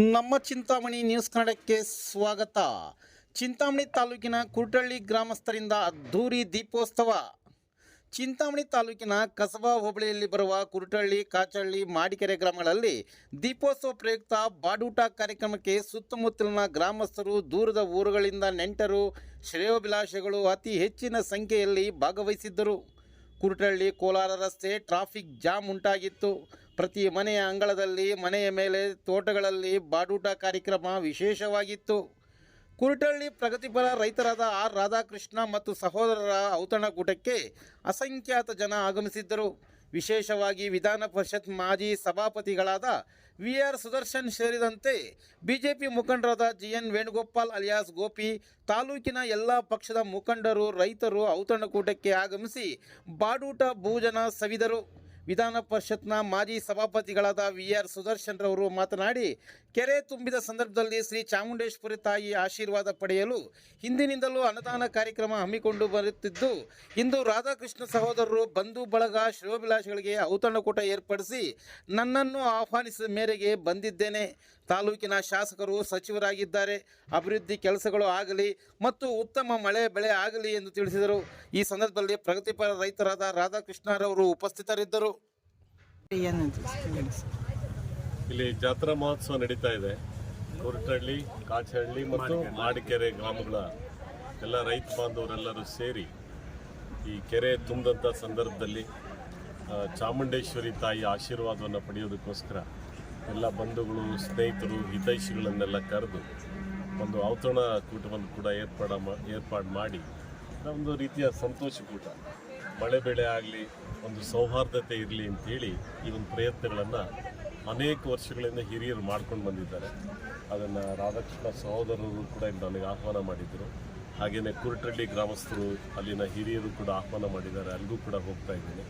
ನಮ್ಮ ಚಿಂತಾಮಣಿ ನ್ಯೂಸ್ ಕನ್ನಡಕ್ಕೆ ಸ್ವಾಗತ. ಚಿಂತಾಮಣಿ ತಾಲೂಕಿನ ಕುರ್ಟಳ್ಳಿ ಗ್ರಾಮಸ್ಥರಿಂದ ಅದ್ಧೂರಿ ದೀಪೋತ್ಸವ. ಚಿಂತಾಮಣಿ ತಾಲೂಕಿನ ಕಸಬಾ ಹೋಬಳಿಯಲ್ಲಿ ಬರುವ ಕುರುಟಳ್ಳಿ ಕಾಚಳ್ಳಿ, ಮಾಡಿಕೆರೆ ಗ್ರಾಮಗಳಲ್ಲಿ ದೀಪೋತ್ಸವ ಪ್ರಯುಕ್ತ ಬಾಡೂಟ ಕಾರ್ಯಕ್ರಮಕ್ಕೆ ಸುತ್ತಮುತ್ತಲಿನ ಗ್ರಾಮಸ್ಥರು, ದೂರದ ಊರುಗಳಿಂದ ನೆಂಟರು, ಶ್ರೇಯೋಭಿಲಾಷೆಗಳು ಅತಿ ಹೆಚ್ಚಿನ ಸಂಖ್ಯೆಯಲ್ಲಿ ಭಾಗವಹಿಸಿದ್ದರು. ಕುರುಟಳ್ಳಿ ಕೋಲಾರ ರಸ್ತೆ ಟ್ರಾಫಿಕ್ ಜಾಮ್ ಉಂಟಾಗಿತ್ತು. ಪ್ರತಿ ಮನೆಯ ಅಂಗಳದಲ್ಲಿ, ಮನೆಯ ಮೇಲೆ ತೋಟಗಳಲ್ಲಿ ಬಾಡೂಟ ಕಾರ್ಯಕ್ರಮ ವಿಶೇಷವಾಗಿತ್ತು. ಕುರುಟಳ್ಳಿ ಪ್ರಗತಿಪರ ರೈತರಾದ ಆರ್ ರಾಧಾಕೃಷ್ಣ ಮತ್ತು ಸಹೋದರರ ಔತಣಕೂಟಕ್ಕೆ ಅಸಂಖ್ಯಾತ ಜನ ಆಗಮಿಸಿದ್ದರು. ವಿಶೇಷವಾಗಿ ವಿಧಾನ ಪರಿಷತ್ ಮಾಜಿ ಸಭಾಪತಿಗಳಾದ ವಿ ಆರ್ ಸುದರ್ಶನ್ ಸೇರಿದಂತೆ ಬಿಜೆಪಿ ಮುಖಂಡರಾದ G N Venugopal alias Gopi, ತಾಲೂಕಿನ ಎಲ್ಲ ಪಕ್ಷದ ಮುಖಂಡರು, ರೈತರು ಔತಣಕೂಟಕ್ಕೆ ಆಗಮಿಸಿ ಬಾಡೂಟ ಭೋಜನ ಸವಿದರು. ವಿಧಾನ ಪರಿಷತ್ನ ಮಾಜಿ ಸಭಾಪತಿಗಳಾದ ವಿ ಆರ್ ಸುದರ್ಶನ್ ರವರು ಮಾತನಾಡಿ, ಕೆರೆ ತುಂಬಿದ ಸಂದರ್ಭದಲ್ಲಿ ಶ್ರೀ ಚಾಮುಂಡೇಶ್ವರಿ ತಾಯಿ ಆಶೀರ್ವಾದ ಪಡೆಯಲು ಹಿಂದಿನಿಂದಲೂ ಅನುದಾನ ಕಾರ್ಯಕ್ರಮ ಹಮ್ಮಿಕೊಂಡು ಬರುತ್ತಿದ್ದು, ಇಂದು ರಾಧಾಕೃಷ್ಣ ಸಹೋದರರು ಬಂಧು ಬಳಗ ಶ್ರೇಯೋಭಿಲಾಷಿಗಳಿಗೆ ಔತಣಕೂಟ ಏರ್ಪಡಿಸಿ ನನ್ನನ್ನು ಆಹ್ವಾನಿಸಿದ ಮೇರೆಗೆ ಬಂದಿದ್ದೇನೆ. ತಾಲೂಕಿನ ಶಾಸಕರು ಸಚಿವರಾಗಿದ್ದಾರೆ. ಅಭಿವೃದ್ಧಿ ಕೆಲಸಗಳು ಆಗಲಿ ಮತ್ತು ಉತ್ತಮ ಮಳೆ, ಬೆಳೆ ಆಗಲಿ ಎಂದು ತಿಳಿಸಿದರು. ಈ ಸಂದರ್ಭದಲ್ಲಿ ಪ್ರಗತಿಪರ ರೈತರಾದ ರಾಧಾಕೃಷ್ಣರವರು ಉಪಸ್ಥಿತರಿದ್ದರು. ಇಲ್ಲಿ ಜಾತ್ರಾ ಮಹೋತ್ಸವ ನಡೀತಾ ಇದೆ. ಕೊರಟಹಳ್ಳಿ, ಕಾಚಹಳ್ಳಿ ಮತ್ತು ಮಾಡಿಕೆರೆ ಗ್ರಾಮಗಳ ಎಲ್ಲ ರೈತ ಬಾಂಧವರೆಲ್ಲರೂ ಸೇರಿ ಈ ಕೆರೆ ತುಂಬಿದಂಥ ಸಂದರ್ಭದಲ್ಲಿ ಚಾಮುಂಡೇಶ್ವರಿ ತಾಯಿ ಆಶೀರ್ವಾದವನ್ನು ಪಡೆಯೋದಕ್ಕೋಸ್ಕರ ಎಲ್ಲ ಬಂಧುಗಳು, ಸ್ನೇಹಿತರು, ಹಿತೈಷಿಗಳನ್ನೆಲ್ಲ ಕರೆದು ಒಂದು ಔತಣ ಕೂಟವನ್ನು ಕೂಡ ಏರ್ಪಾಡ ಏರ್ಪಾಡು ಮಾಡಿ ಒಂದು ರೀತಿಯ ಸಂತೋಷ ಕೂಟ. ಮಳೆ ಬೆಳೆ ಆಗಲಿ, ಒಂದು ಸೌಹಾರ್ದತೆ ಇರಲಿ ಅಂತೇಳಿ ಈ ಒಂದು ಪ್ರಯತ್ನಗಳನ್ನು ಅನೇಕ ವರ್ಷಗಳಿಂದ ಹಿರಿಯರು ಮಾಡ್ಕೊಂಡು ಬಂದಿದ್ದಾರೆ. ಅದನ್ನು ರಾಧಾಕೃಷ್ಣ ಸಹೋದರರು ಕೂಡ ಇಲ್ಲಿ ನನಗೆ ಆಹ್ವಾನ ಮಾಡಿದರು. ಹಾಗೆಯೇ ಕುರುಟಳ್ಳಿ ಗ್ರಾಮಸ್ಥರು ಅಲ್ಲಿನ ಹಿರಿಯರು ಕೂಡ ಆಹ್ವಾನ ಮಾಡಿದ್ದಾರೆ. ಅಲ್ಲಿಗೂ ಕೂಡ ಹೋಗ್ತಾ ಇದ್ದೀನಿ.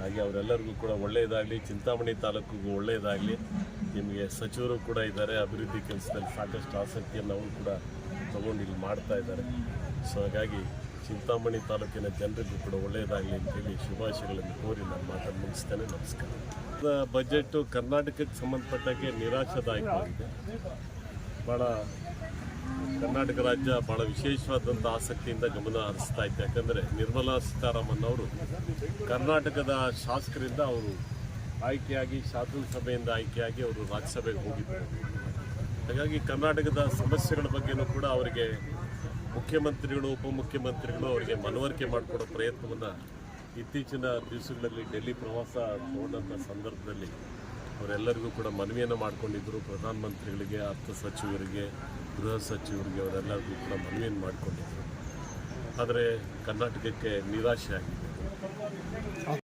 ಹಾಗೆ ಅವರೆಲ್ಲರಿಗೂ ಕೂಡ ಒಳ್ಳೆಯದಾಗಲಿ, ಚಿಂತಾಮಣಿ ತಾಲೂಕಿಗೂ ಒಳ್ಳೆಯದಾಗಲಿ, ನಿಮಗೆ ಸಚಿವರು ಕೂಡ ಇದ್ದಾರೆ. ಅಭಿವೃದ್ಧಿ ಕೆಲಸದಲ್ಲಿ ಸಾಕಷ್ಟು ಆಸಕ್ತಿಯನ್ನು ಅವರು ಕೂಡ ತಗೊಂಡು ಇಲ್ಲಿ ಮಾಡ್ತಾ ಇದ್ದಾರೆ. ಸೊ ಹಾಗಾಗಿ ಚಿಂತಾಮಣಿ ತಾಲೂಕಿನ ಜನರಿಗೂ ಕೂಡ ಒಳ್ಳೆಯದಾಗಲಿ ಅಂತೇಳಿ ಶುಭಾಶಯಗಳನ್ನು ಕೋರಿ ನಾನು ಮಾತನ್ನು ಮುಗಿಸ್ತೇನೆ. ನಮಸ್ಕಾರ. ಬಜೆಟ್ ಕರ್ನಾಟಕಕ್ಕೆ ಸಂಬಂಧಪಟ್ಟಾಗೆ ನಿರಾಶಾದಾಯಕವಾಗಿದೆ. ಭಾಳ ಕರ್ನಾಟಕ ರಾಜ್ಯ ಭಾಳ ವಿಶೇಷವಾದಂಥ ಆಸಕ್ತಿಯಿಂದ ಗಮನ ಹರಿಸ್ತಾ ಇತ್ತು. ಯಾಕಂದರೆ ನಿರ್ಮಲಾ ಸೀತಾರಾಮನ್ ಅವರು ಕರ್ನಾಟಕದ ಶಾಸಕರಿಂದ ಅವರು ಆಯ್ಕೆಯಾಗಿ ಶಾಸನಸಭೆಯಿಂದ ಆಯ್ಕೆಯಾಗಿ ಅವರು ರಾಜ್ಯಸಭೆಗೆ ಹೋಗಿದ್ದರು. ಹಾಗಾಗಿ ಕರ್ನಾಟಕದ ಸಮಸ್ಯೆಗಳ ಬಗ್ಗೆನೂ ಕೂಡ ಅವರಿಗೆ ಮುಖ್ಯಮಂತ್ರಿಗಳು, ಉಪಮುಖ್ಯಮಂತ್ರಿಗಳು ಅವರಿಗೆ ಮನವರಿಕೆ ಮಾಡಿಕೊಡೋ ಪ್ರಯತ್ನವನ್ನು ಇತ್ತೀಚಿನ ದಿವಸಗಳಲ್ಲಿ ಡೆಲ್ಲಿ ಪ್ರವಾಸ ಹೋದಂಥ ಸಂದರ್ಭದಲ್ಲಿ ಅವರೆಲ್ಲರಿಗೂ ಕೂಡ ಮನವಿಯನ್ನು ಮಾಡಿಕೊಂಡಿದ್ದರು ಪ್ರಧಾನಮಂತ್ರಿಗಳಿಗೆ, ಅರ್ಥ ಸಚಿವರಿಗೆ, ಗೃಹ ಸಚಿವರಿಗೆ ಅವರೆಲ್ಲರಿಗೂ ಕೂಡ ಮನವಿಯನ್ನು ಮಾಡಿಕೊಂಡಿದ್ದರು ಆದರೆ ಕರ್ನಾಟಕಕ್ಕೆ ನಿರಾಶೆ ಆಗಿದೆ